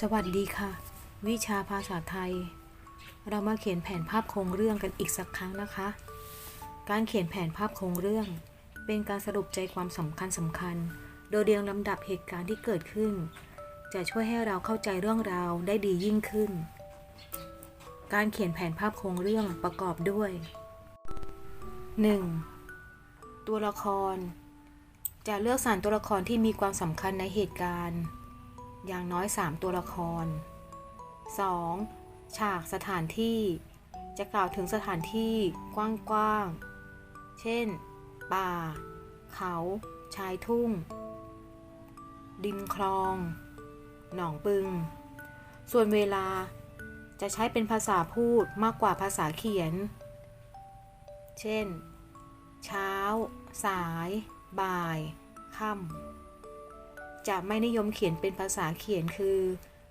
สวัสดีค่ะ วิชาภาษาไทย เรามาเขียนแผนภาพโครงเรื่องกันอีกสักครั้งนะคะ การเขียนแผนภาพโครงเรื่อง เป็นการสรุปใจความสำคัญสำคัญ โดยเรียงลำดับเหตุการณ์ที่เกิดขึ้น จะช่วยให้เราเข้าใจเรื่องราวได้ดียิ่งขึ้น การเขียนแผนภาพโครงเรื่องประกอบด้วย 1. ตัวละคร จะเลือกสรรตัวละครที่มีความสำคัญในเหตุการณ์ อย่างน้อย 3 ตัวละคร 2. ฉากสถานที่ จะกล่าวถึงสถานที่กว้างๆ เช่น ป่า เขา ชายทุ่ง ดิมคลอง หนองปึง ส่วนเวลาจะใช้เป็นภาษาพูดมากกว่าภาษาเขียน เช่น เช้า สาย บ่าย ค่ำ จะไม่นิยมเขียนเป็นภาษาเขียนคือ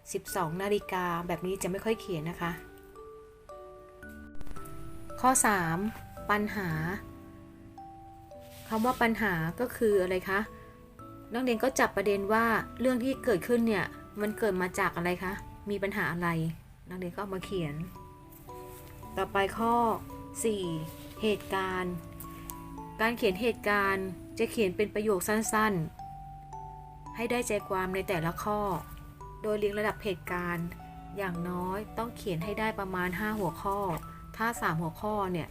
12 นาฬิกาแบบนี้จะไม่ค่อยเขียนนะคะ ข้อ 3 ปัญหาคำว่าปัญหาก็คืออะไรคะนักเรียนก็จับประเด็นว่าเรื่องที่เกิดขึ้นเนี่ยมันเกิดมาจากอะไรคะ มีปัญหาอะไร นักเรียนก็มาเขียน ต่อไปข้อ 4 เหตุการณ์ การเขียนเหตุการณ์จะเขียนเป็นประโยคสั้นๆ ให้ได้ใจความในแต่ละข้อ โดยเรียงระดับเหตุการณ์ อย่างน้อยต้องเขียนให้ได้ประมาณ 5 หัวข้อ ถ้า 3 หัวข้อเนี่ย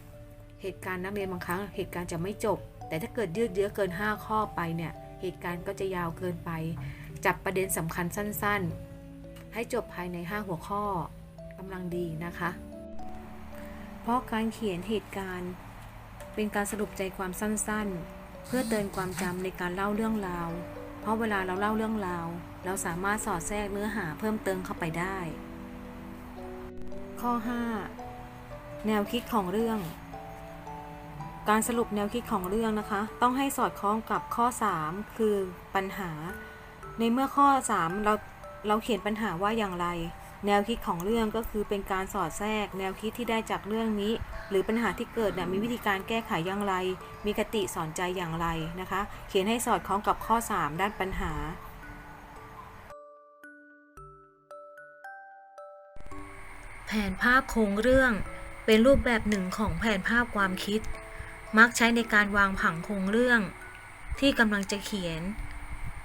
เหตุการณ์นักเรียนบางครั้งเหตุการณ์จะไม่จบ แต่ถ้าเกิดยืดเยื้อเกิน 5 ข้อไปเนี่ย เหตุการณ์ก็จะยาวเกินไป จับประเด็นสำคัญสั้นๆ ให้จบภายใน 5 หัวข้อกำลังดีนะคะ เพราะการเขียนเหตุการณ์เป็นการสรุปใจความสั้นๆ เพื่อเตือนความจำในการเล่าเรื่องราว เพราะเวลาเราเล่าเรื่องราว เราสามารถสอดแทรกเนื้อหาเพิ่มเติมเข้าไปได้ ข้อ 5 แนวคิดของเรื่อง การสรุปแนวคิดของเรื่องนะคะ ต้องให้สอดคล้องกับข้อ 3 คือปัญหา ในเมื่อข้อ 3 เราเราเขียนปัญหาว่าอย่างไร แนวคิดของเรื่องก็คือเป็นการสอดแทรก แนวคิดที่ได้จากเรื่องนี้ หรือปัญหาที่เกิดนี่ยมีวิธีการแก้ไขอย่างไร มีคติสอนใจอย่างไรนะคะ เขียนให้สอดคล้องกับข้อ 3 ด้านปัญหา แผนภาพโครงเรื่องเป็นรูปแบบหนึ่งของแผนภาพความคิด มักใช้ในการวางผังโครงเรื่อง ที่กำลังจะเขียน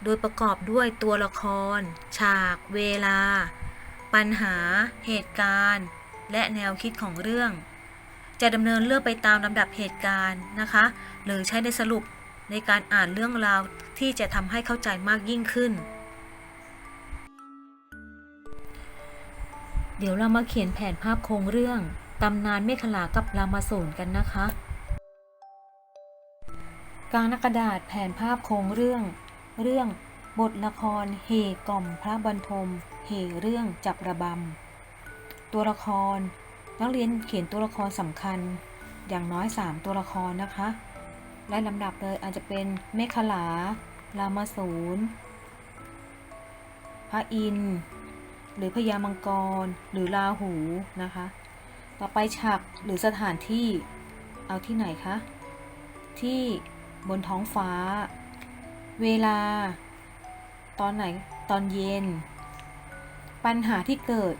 โดยประกอบด้วยตัวละคร ฉาก เวลา ปัญหา เหตุการณ์ และแนวคิดของเรื่อง จะดำเนินเรื่องไปตามลำดับเหตุการณ์นะคะ หรือใช้ในสรุปในการอ่านเรื่องราวที่จะทำให้เข้าใจมากยิ่งขึ้น เดี๋ยวเรามาเขียนแผนภาพโครงเรื่องตำนานเมฆลากับรามาสูนกันนะคะกลางกระดาษแผนภาพโครงเรื่อง เรื่อง บทละครเหกล่อมพระบรรทม เหเรื่องจับระบำ ตัวละคร นักเรียนเขียนตัวละครสำคัญ อย่างน้อย 3 ตัวละครนะคะไล่ลำดับเลยอาจจะเป็นเมฆลา รามาสูนพระอินทร์หรือพญามังกร หรือราหูนะคะ ต่อไปฉากหรือสถานที่เอาที่ไหนคะ ที่บนท้องฟ้า เวลา ตอนไหนตอนเย็น ปัญหาที่เกิด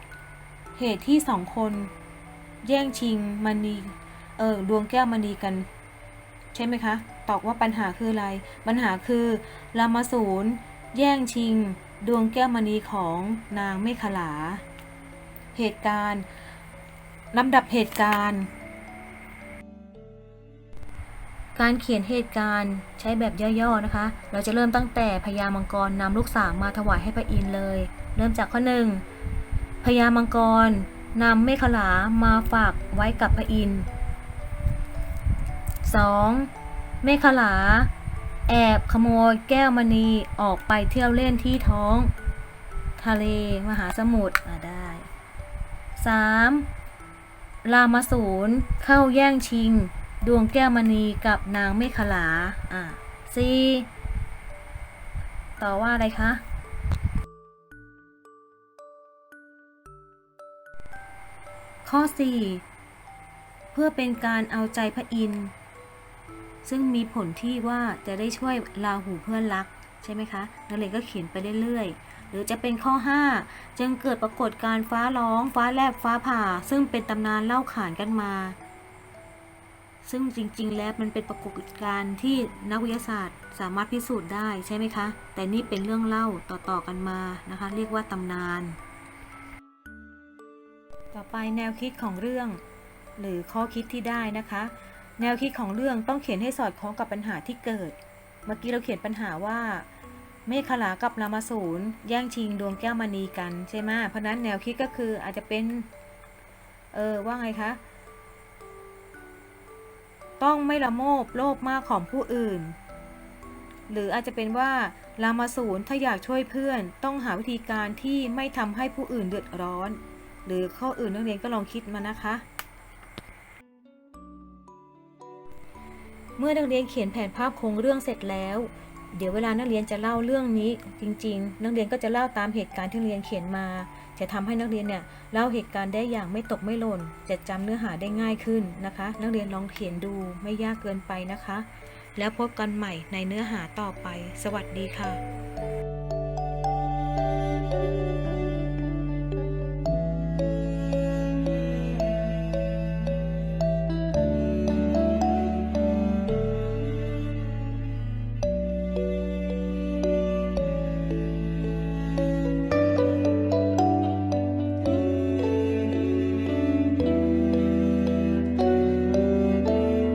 เหตุที่สองคน แย่งชิงมณีเออดวงแก้วมณีกัน ใช่ไหมคะ ตอบว่าปัญหาคืออะไร ปัญหาคือรามาสูนแย่งชิง ดวงแก้วมณีของนางเมขลา เหตุการณ์ลำดับเหตุการณ์ การเขียนเหตุการณ์ใช้แบบย่อๆนะคะ เราจะเริ่มตั้งแต่พญามังกรนำลูกสาวมาถวายให้พระอินทร์เลย เริ่มจากข้อหนึ่งพญามังกรนำเมขลามาฝากไว้กับพระอินทร์ 2. เมขลา แอบขโมยแก้วมณีออกไปเที่ยวเล่นที่ท้อง ทะเลมหาสมุทรได้ 3. รามาสูนเข้าแย่งชิง ดวงแก้วมณีกับนางเมขลา อะ 4. ต่อว่าอะไรคะข้อ 4 เพื่อเป็นการเอาใจพระอินทร์ซึ่งมีผลที่ว่าจะได้ช่วยราหูเพื่อนรัก ใช่ไหมคะนักเรียนก็เขียนไปเรื่อยๆ หรือจะเป็นข้อ 5 จึงเกิดปรากฏการ์ฟ้าร้อง ฟ้าแลบฟ้าผ่า ซึ่งเป็นตำนานเล่าขานกันมา ซึ่งจริง ๆ แล้วมันเป็นปรากฏการณ์ที่นักวิทยาศาสตร์สามารถพิสูจน์ได้ใช่ไหมคะ แต่นี่เป็นเรื่องเล่าต่อๆกันมานะคะ เรียกว่าตำนาน ต่อไปแนวคิดของเรื่อง หรือข้อคิดที่ได้นะคะ แนวคิดของเรื่องต้องเขียนให้สอดคล้องกับปัญหาที่เกิด เมื่อกี้เราเขียนปัญหาว่าเมฆขลากับรามาสูรแย่งชิงดวงแก้วมณีกันใช่ไหมเพราะนั้นแนวคิดก็คืออาจจะเป็น เออว่าไงคะ ต้องไม่ละโมบโลภมากของผู้อื่น หรืออาจจะเป็นว่ารามาสูนถ้าอยากช่วยเพื่อน ต้องหาวิธีการที่ไม่ทำให้ผู้อื่นเดือดร้อน หรือข้ออื่นนักเรียนก็ลองคิดมานะคะ เมื่อนักเรียนเขียนแผนภาพโครงเรื่องเสร็จแล้ว เดี๋ยวเวลานักเรียนจะเล่าเรื่องนี้จริง ๆ นักเรียนก็จะเล่าตามเหตุการณ์ที่เรียนเขียนมา จะทำให้นักเรียนเนี่ยเล่าเหตุการณ์ได้อย่างไม่ตกไม่หล่น จะจำเนื้อหาได้ง่ายขึ้นนะคะ นักเรียนลองเขียนดูไม่ยากเกินไปนะคะ แล้วพบกันใหม่ในเนื้อหาต่อไป สวัสดีค่ะ